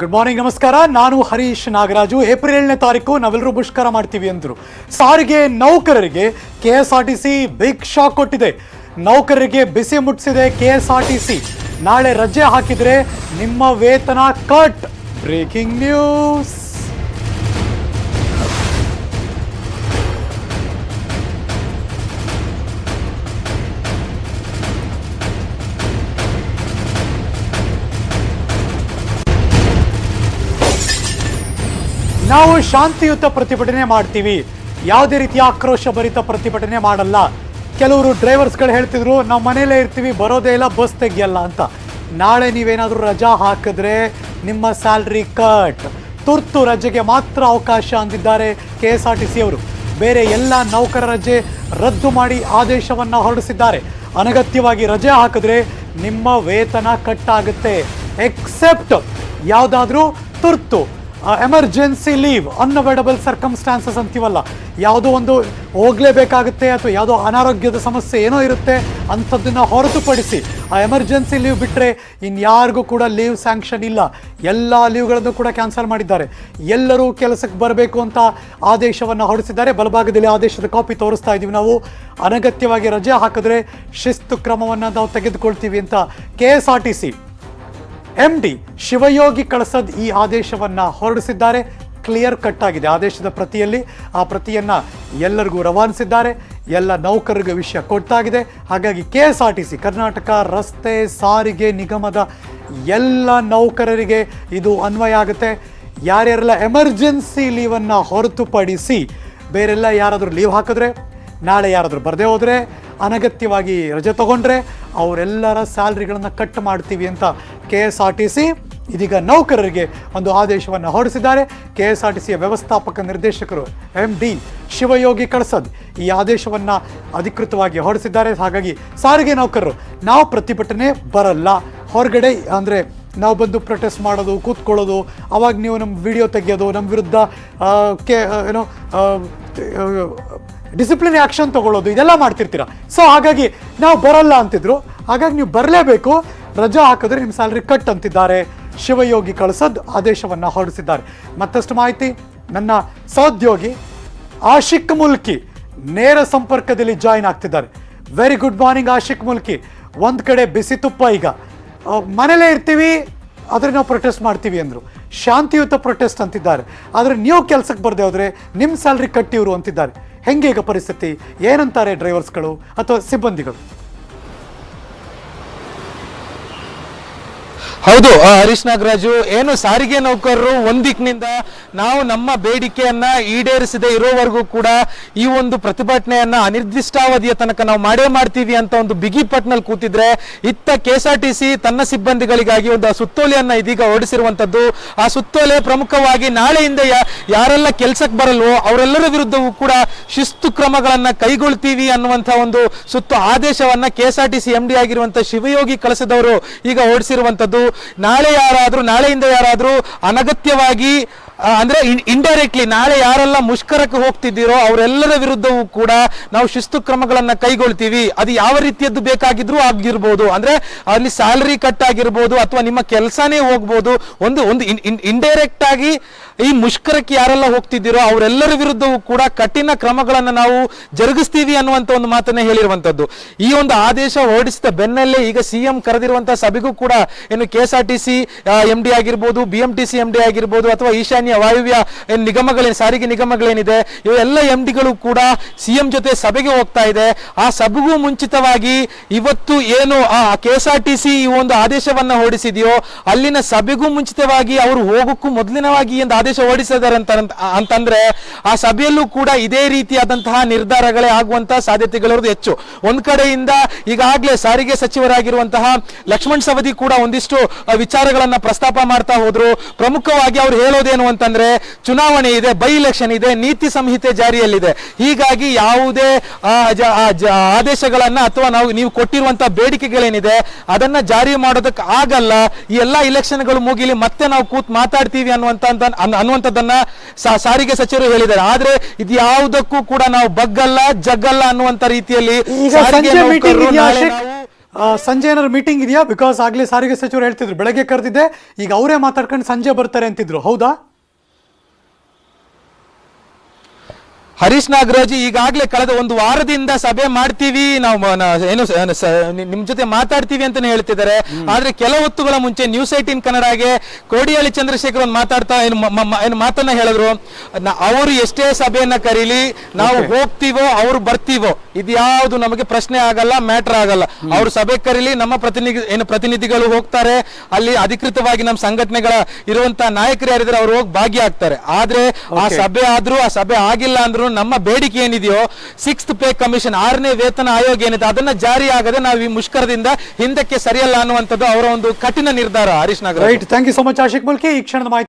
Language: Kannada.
ಗುಡ್ ಮಾರ್ನಿಂಗ್ ನಮಸ್ಕಾರ. ನಾನು ಹರೀಶ್ ನಾಗರಾಜು. ಏಪ್ರಿಲ್ ಏಳನೇ ತಾರೀಕು ನಾವೆಲ್ಲರೂ ಮುಷ್ಕರ ಮಾಡ್ತೀವಿ ಅಂದರು. ಸಾರಿಗೆ ನೌಕರರಿಗೆ K S R T C big shock ಕೊಟ್ಟಿದೆ. ನೌಕರರಿಗೆ ಬಿಸಿ ಮುಟ್ಟಿಸಿದೆ K S R T C ನಾಳೆ ರಜೆ ಹಾಕಿದರೆ ನಿಮ್ಮ ವೇತನ ಕಟ್ ಬ್ರೇಕಿಂಗ್ ನ್ಯೂಸ್ ನಾವು ಶಾಂತಿಯುತ ಪ್ರತಿಭಟನೆ ಮಾಡ್ತೀವಿ. ಯಾವುದೇ ರೀತಿಯ ಆಕ್ರೋಶ ಭರಿತ ಪ್ರತಿಭಟನೆ ಮಾಡಲ್ಲ. ಕೆಲವರು ಡ್ರೈವರ್ಸ್ಗಳು ಹೇಳ್ತಿದ್ರು, ನಾವು ಮನೇಲೇ ಇರ್ತೀವಿ, ಬರೋದೇ ಇಲ್ಲ, ಬಸ್ ತೆಗಿಯಲ್ಲ ಅಂತ. ನಾಳೆ ನೀವೇನಾದರೂ ರಜಾ ಹಾಕಿದ್ರೆ ನಿಮ್ಮ ಸ್ಯಾಲ್ರಿ ಕಟ್. ತುರ್ತು ರಜೆಗೆ ಮಾತ್ರ ಅವಕಾಶ ಅಂದಿದ್ದಾರೆ K S R T C ಅವರು. ಬೇರೆ ಎಲ್ಲ ನೌಕರ ರಜೆ ರದ್ದು ಮಾಡಿ ಆದೇಶವನ್ನು ಹೊರಡಿಸಿದ್ದಾರೆ. ಅನಗತ್ಯವಾಗಿ ರಜೆ ಹಾಕಿದ್ರೆ ನಿಮ್ಮ ವೇತನ ಕಟ್ ಆಗುತ್ತೆ. ಎಕ್ಸೆಪ್ಟ್ ಯಾವುದಾದ್ರೂ ತುರ್ತು ಎಮರ್ಜೆನ್ಸಿ ಲೀವ್ ಅನ್ಅವೈಡಬಲ್ ಸರ್ಕಮ್ಸ್ಟಾನ್ಸಸ್ ಅಂತೀವಲ್ಲ. ಯಾವುದೋ ಒಂದು ಹೋಗಲೇಬೇಕಾಗುತ್ತೆ ಅಥವಾ ಯಾವುದೋ ಅನಾರೋಗ್ಯದ ಸಮಸ್ಯೆ ಏನೋ ಇರುತ್ತೆ ಅಂಥದ್ದನ್ನು ಹೊರತುಪಡಿಸಿ ಆ ಎಮರ್ಜೆನ್ಸಿ ಲೀವ್ ಬಿಟ್ಟರೆ ಇನ್ಯಾರಿಗೂ ಕೂಡ ಲೀವ್ ಸ್ಯಾಂಕ್ಷನ್ ಇಲ್ಲ. ಎಲ್ಲ ಲೀವ್ಗಳನ್ನು ಕೂಡ ಕ್ಯಾನ್ಸಲ್ ಮಾಡಿದ್ದಾರೆ. ಎಲ್ಲರೂ ಕೆಲಸಕ್ಕೆ ಬರಬೇಕು ಅಂತ ಆದೇಶವನ್ನು ಹೊರಡಿಸಿದ್ದಾರೆ. ಬಲಭಾಗದಲ್ಲಿ ಆದೇಶದ ಕಾಪಿ ತೋರಿಸ್ತಾ ಇದ್ದೀವಿ ನಾವು. ಅನಗತ್ಯವಾಗಿ ರಜೆ ಹಾಕಿದ್ರೆ ಶಿಸ್ತು ಕ್ರಮವನ್ನು ನಾವು ತೆಗೆದುಕೊಳ್ತೀವಿ ಅಂತ K S R T C M D Shivayogi Kalasad ಈ ಆದೇಶವನ್ನು ಹೊರಡಿಸಿದ್ದಾರೆ. ಕ್ಲಿಯರ್ ಕಟ್ ಆಗಿದೆ. ಆದೇಶದ ಪ್ರತಿಯಲ್ಲಿ ಆ ಪ್ರತಿಯನ್ನು ಎಲ್ಲರಿಗೂ ರವಾನಿಸಿದ್ದಾರೆ. ಎಲ್ಲ ನೌಕರರಿಗೆ ವಿಷಯ ಕೊಡ್ತಾಗಿದೆ ಹಾಗಾಗಿ K S R T C Karnataka ರಸ್ತೆ ಸಾರಿಗೆ ನಿಗಮದ ಎಲ್ಲ ನೌಕರರಿಗೆ ಇದು ಅನ್ವಯ ಆಗುತ್ತೆ. ಯಾರ್ಯಾರೆಲ್ಲ ಎಮರ್ಜೆನ್ಸಿ ಲೀವನ್ನು ಹೊರತುಪಡಿಸಿ ಬೇರೆಲ್ಲ ಯಾರಾದರೂ ಲೀವ್ ಹಾಕಿದ್ರೆ, ನಾಳೆ ಯಾರಾದರೂ ಬರದೇ ಹೋದರೆ ಅನಗತ್ಯವಾಗಿ ರಜೆ ತಗೊಂಡ್ರೆ ಅವರೆಲ್ಲರ ಸ್ಯಾಲ್ರಿಗಳನ್ನು ಕಟ್ ಮಾಡ್ತೀವಿ ಅಂತ K S R T C ಇದೀಗ ನೌಕರರಿಗೆ ಒಂದು ಆದೇಶವನ್ನು ಹೊರಡಿಸಿದ್ದಾರೆ. ಕೆ ಎಸ್ ಆರ್ ಟಿ ಸಿಯ ವ್ಯವಸ್ಥಾಪಕ ನಿರ್ದೇಶಕರು ಎಂ ಡಿ ಶಿವಯೋಗಿ ಕಳಸದ್ ಈ ಆದೇಶವನ್ನು ಅಧಿಕೃತವಾಗಿ ಹೊರಡಿಸಿದ್ದಾರೆ. ಹಾಗಾಗಿ ಸಾರಿಗೆ ನೌಕರರು, ನಾವು ಪ್ರತಿಭಟನೆ ಬರಲ್ಲ. ಹೊರಗಡೆ ಅಂದರೆ ನಾವು ಬಂದು ಪ್ರೊಟೆಸ್ಟ್ ಮಾಡೋದು, ಕೂತ್ಕೊಳ್ಳೋದು, ಅವಾಗ ನೀವು ನಮ್ಮ ವಿಡಿಯೋ ತೆಗೆಯೋದು, ನಮ್ಮ ವಿರುದ್ಧ ಕೆ ಏನೋ ಡಿಸಿಪ್ಲಿನ್ ಆ್ಯಕ್ಷನ್ ತಗೊಳ್ಳೋದು, ಇದೆಲ್ಲ ಮಾಡ್ತಿರ್ತೀರ? ಸೊ ಹಾಗಾಗಿ ನಾವು ಬರಲ್ಲ ಅಂತಿದ್ರು. ಹಾಗಾಗಿ ನೀವು ಬರಲೇಬೇಕು. ರಜಾ ಹಾಕಿದ್ರೆ ನಿಮ್ಮ ಸ್ಯಾಲ್ರಿ ಕಟ್ ಅಂತಿದ್ದಾರೆ. ಶಿವಯೋಗಿ ಕಳಿಸೋದು ಆದೇಶವನ್ನು ಹೊರಡಿಸಿದ್ದಾರೆ. ಮತ್ತಷ್ಟು ಮಾಹಿತಿ ನನ್ನ ಸಹೋದ್ಯೋಗಿ ಆಶಿಕ್ ಮುಲ್ಕಿ ನೇರ ಸಂಪರ್ಕದಲ್ಲಿ ಜಾಯಿನ್ ಆಗ್ತಿದ್ದಾರೆ. Very good morning Ashik Mulki. ಒಂದು ಕಡೆ ಬಿಸಿ ತುಪ್ಪ ಈಗ. ಮನೇಲೇ ಇರ್ತೀವಿ, ಆದರೆ ನಾವು ಪ್ರೊಟೆಸ್ಟ್ ಮಾಡ್ತೀವಿ ಅಂದರು. ಶಾಂತಿಯುತ ಪ್ರೊಟೆಸ್ಟ್ ಅಂತಿದ್ದಾರೆ. ಆದರೆ ನೀವು ಕೆಲಸಕ್ಕೆ ಬರದೆ ಹೋದರೆ ನಿಮ್ಮ ಸ್ಯಾಲ್ರಿ ಕಟ್ಟಿವರು ಅಂತಿದ್ದಾರೆ. ಹೆಂಗೆ ಈಗ ಪರಿಸ್ಥಿತಿ? ಏನಂತಾರೆ ಡ್ರೈವರ್ಸ್ಗಳು ಅಥವಾ ಸಿಬ್ಬಂದಿಗಳು? ಹೌದು ಹರೀಶ್ ನಾಗರಾಜು, ಏನು ಸಾರಿಗೆ ನೌಕರರು ಒಂದಿಕ್ಕಿನಿಂದ ನಾವು ನಮ್ಮ ಬೇಡಿಕೆಯನ್ನ ಈಡೇರಿಸದೆ ಇರೋವರೆಗೂ ಕೂಡ ಈ ಒಂದು ಪ್ರತಿಭಟನೆಯನ್ನ ಅನಿರ್ದಿಷ್ಟಾವಧಿಯ ತನಕ ನಾವು ಮಾಡೇ ಮಾಡ್ತೀವಿ ಅಂತ ಒಂದು ಬಿಗಿ ಪಟ್ನಲ್ಲಿ ಕೂತಿದ್ರೆ, ಇತ್ತ K S R T C ತನ್ನ ಸಿಬ್ಬಂದಿಗಳಿಗಾಗಿ ಒಂದು ಸುತ್ತೋಲೆಯನ್ನ ಇದೀಗ ಹೊರಡಿಸಿರುವಂತದ್ದು ಆ ಸುತ್ತೋಲೆ ಪ್ರಮುಖವಾಗಿ ನಾಳೆಯಿಂದ ಯಾರೆಲ್ಲ ಕೆಲ್ಸಕ್ಕೆ ಬರಲ್ವೋ ಅವರೆಲ್ಲರ ವಿರುದ್ಧವೂ ಕೂಡ ಶಿಸ್ತು ಕ್ರಮಗಳನ್ನ ಕೈಗೊಳ್ತೀವಿ ಅನ್ನುವಂತ ಒಂದು ಸುತ್ತು ಆದೇಶವನ್ನ K S R T C M D ಆಗಿರುವಂತ ಶಿವಯೋಗಿ ಕಳಿಸಿದವರು ಈಗ ಹೊರಡಿಸಿರುವಂತದ್ದು ನಾಳೆ ಯಾರಾದರೂ ನಾಳೆಯಿಂದ ಯಾರಾದರೂ ಅನಗತ್ಯವಾಗಿ ಅಂದ್ರೆ ಇಂಡೈರೆಕ್ಟ್ಲಿ ನಾಳೆ ಯಾರೆಲ್ಲ ಮುಷ್ಕರಕ್ಕೆ ಹೋಗ್ತಿದ್ದೀರೋ ಅವರೆಲ್ಲರ ವಿರುದ್ಧವೂ ಕೂಡ ನಾವು ಶಿಸ್ತು ಕ್ರಮಗಳನ್ನ ಕೈಗೊಳ್ತೀವಿ. ಅದು ಯಾವ ರೀತಿಯದ್ದು ಬೇಕಾಗಿದ್ರೂ ಆಗಿರ್ಬೋದು. ಅಂದ್ರೆ ಅಲ್ಲಿ ಸ್ಯಾಲರಿ ಕಟ್ ಆಗಿರ್ಬೋದು ಅಥವಾ ನಿಮ್ಮ ಕೆಲಸನೇ ಹೋಗ್ಬೋದು. ಒಂದು ಒಂದು ಇಂಡೈರೆಕ್ಟ್ ಆಗಿ ಈ ಮುಷ್ಕರಕ್ಕೆ ಯಾರೆಲ್ಲ ಹೋಗ್ತಿದ್ದೀರೋ ಅವರೆಲ್ಲರ ವಿರುದ್ಧವೂ ಕೂಡ ಕಠಿಣ ಕ್ರಮಗಳನ್ನ ನಾವು ಜರುಗಿಸ್ತೀವಿ ಅನ್ನುವಂತ ಒಂದು ಮಾತನ್ನ ಹೇಳಿರುವಂತದ್ದು ಈ ಒಂದು ಆದೇಶ ಹೊರಡಿಸಿದ ಬೆನ್ನಲ್ಲೇ ಈಗ ಸಿಎಂ ಕರೆದಿರುವಂತಹ ಸಭೆಗೂ ಕೂಡ ಏನು K S R T C M D ಆಗಿರ್ಬೋದು B M T C M D ಆಗಿರ್ಬೋದು ಅಥವಾ ಈಶಾನ್ಯ ವಾಯುವ್ಯ, ಏನ್ ನಿಗಮಗಳೇನು, ಸಾರಿಗೆ ನಿಗಮಗಳೇನಿದೆ ಇವೆಲ್ಲ ಎಂ ಡಿಗಳು ಕೂಡ ಸಿಎಂ ಜೊತೆ ಸಭೆಗೆ ಹೋಗ್ತಾ ಇದೆ. ಆ ಸಭೆಗೂ ಮುಂಚಿತವಾಗಿ ಇವತ್ತು ಏನು ಆ ಕೆ ಆರ್ ಟಿ ಸಿ ಈ ಒಂದು ಆದೇಶವನ್ನ ಹೊರಡಿಸಿದೆಯೋ, ಅಲ್ಲಿನ ಸಭೆಗೂ ಮುಂಚಿತವಾಗಿ ಅವರು ಹೋಗೋಕ್ಕೂ ಮೊದಲಿನವಾಗಿ ಒಂದು ಆದೇಶ ಹೊರಡಿಸಿದ್ದಾರೆ ಅಂತ, ಅಂತಂದ್ರೆ ಆ ಸಭೆಯಲ್ಲೂ ಕೂಡ ಇದೇ ರೀತಿಯಾದಂತಹ ನಿರ್ಧಾರಗಳೇ ಆಗುವಂತಹ ಸಾಧ್ಯತೆಗಳಿರೋದು ಹೆಚ್ಚು. ಒಂದ್ ಕಡೆಯಿಂದ ಈಗಾಗಲೇ ಸಾರಿಗೆ ಸಚಿವರಾಗಿರುವಂತಹ ಲಕ್ಷ್ಮಣ್ ಸವದಿ ಕೂಡ ಒಂದಿಷ್ಟು ವಿಚಾರಗಳನ್ನ ಪ್ರಸ್ತಾಪ ಮಾಡ್ತಾ ಹೋದ್ರು. ಪ್ರಮುಖವಾಗಿ ಅವ್ರು ಹೇಳೋದೇನು ಅಂತಂದ್ರೆ ಚುನಾವಣೆ ಇದೆ ಬೈ ಇಲೆಕ್ಷನ್ ಇದೆ ನೀತಿ ಸಂಹಿತೆ ಜಾರಿಯಲ್ಲಿದೆ. ಹೀಗಾಗಿ ಯಾವುದೇ ಆದೇಶಗಳನ್ನ ಅಥವಾ ನಾವು ನೀವು ಕೊಟ್ಟಿರುವಂತಹ ಬೇಡಿಕೆಗಳೇನಿದೆ ಅದನ್ನ ಜಾರಿ ಮಾಡೋದಕ್ಕೆ ಆಗಲ್ಲ. ಈ ಎಲ್ಲಾ ಇಲೆಕ್ಷನ್ಗಳು ಮುಗಿಲಿ ಮತ್ತೆ ನಾವು ಕೂತ್ ಮಾತಾಡ್ತೀವಿ ಅನ್ನುವಂತ ಅನ್- ಅನ್ನುವಂಥದ್ದನ್ನ ಸಾರಿಗೆ ಸಚಿವರು ಹೇಳಿದ್ದಾರೆ. ಆದ್ರೆ ಇದು ಯಾವುದಕ್ಕೂ ಕೂಡ ನಾವು ಬಗ್ಗಲ್ಲ ಜಗ್ಗಲ್ಲ ಅನ್ನುವಂತ ರೀತಿಯಲ್ಲಿ ಸಂಜೆ ಏನಾದ್ರು ಮೀಟಿಂಗ್ ಇದೆಯಾ? ಬಿಕಾಸ್ ಆಗ್ಲೇ ಸಾರಿಗೆ ಸಚಿವರು ಹೇಳ್ತಿದ್ರು ಬೆಳಗ್ಗೆ ಕರೆದಿದ್ದೆ ಈಗ ಅವರೇ ಮಾತಾಡ್ಕೊಂಡು ಸಂಜೆ ಬರ್ತಾರೆ ಅಂತಿದ್ರು. ಹೌದಾ? ಹರೀಶ್ ನಾಗರಾಜ್ ಈಗಾಗಲೇ ಕಳೆದ ಒಂದು ವಾರದಿಂದ ಸಭೆ ಮಾಡ್ತೀವಿ. ನಾವು ಏನು ನಿಮ್ ಜೊತೆ ಮಾತಾಡ್ತೀವಿ ಅಂತಾನೆ ಹೇಳ್ತಿದ್ದಾರೆ. ಆದ್ರೆ ಕೆಲ ಹೊತ್ತುಗಳ ಮುಂಚೆ ನ್ಯೂಸ್ ಏಟೀನ್ ಕನ್ನಡಗೆ ಕೋಡಿಹಳ್ಳಿ ಚಂದ್ರಶೇಖರ್ ಒಂದು ಮಾತಾಡ್ತಾ ಏನು ಮಾತನ್ನ ಹೇಳಿದ್ರು. ಅವರು ಎಷ್ಟೇ ಸಭೆಯನ್ನ ಕರೀಲಿ ನಾವು ಹೋಗ್ತೀವೋ ಅವ್ರು ಬರ್ತೀವೋ ಇದ್ಯಾವುದು ನಮಗೆ ಪ್ರಶ್ನೆ ಆಗಲ್ಲ ಮ್ಯಾಟರ್ ಆಗಲ್ಲ. ಅವ್ರು ಸಭೆ ಕರೀಲಿ ನಮ್ಮ ಪ್ರತಿನಿಧಿ ಏನು ಪ್ರತಿನಿಧಿಗಳು ಹೋಗ್ತಾರೆ. ಅಲ್ಲಿ ಅಧಿಕೃತವಾಗಿ ನಮ್ಮ ಸಂಘಟನೆಗಳ ಇರುವಂತಹ ನಾಯಕರು ಯಾರಿದ್ರೆ ಅವ್ರು ಹೋಗಿ ಭಾಗಿಯಾಗ್ತಾರೆ. ಆದ್ರೆ ಆ ಸಭೆ ಆದ್ರೂ ಆ ಸಭೆ ಆಗಿಲ್ಲ ಅಂದ್ರೂ ನಮ್ಮ ಬೇಡಿಕೆ ಏನಿದೆಯೋ ಸಿಕ್ಸ್ತ್ ಪೇ ಕಮಿಷನ್ ಆರನೇ ವೇತನ ಆಯೋಗ ಏನಿದೆ, ಅದನ್ನ ಜಾರಿ ಆಗದೆ ನಾವು ಈ ಮುಷ್ಕರದಿಂದ ಹಿಂದಕ್ಕೆ ಸರಿಯಲ್ಲ ಅನ್ನುವಂಥದ್ದು ಅವರ ಒಂದು ಕಠಿಣ ನಿರ್ಧಾರ Harish Nagar. Right thank you so much Ashik Mulki ಈ ಕ್ಷಣದ ಮಾಹಿತಿ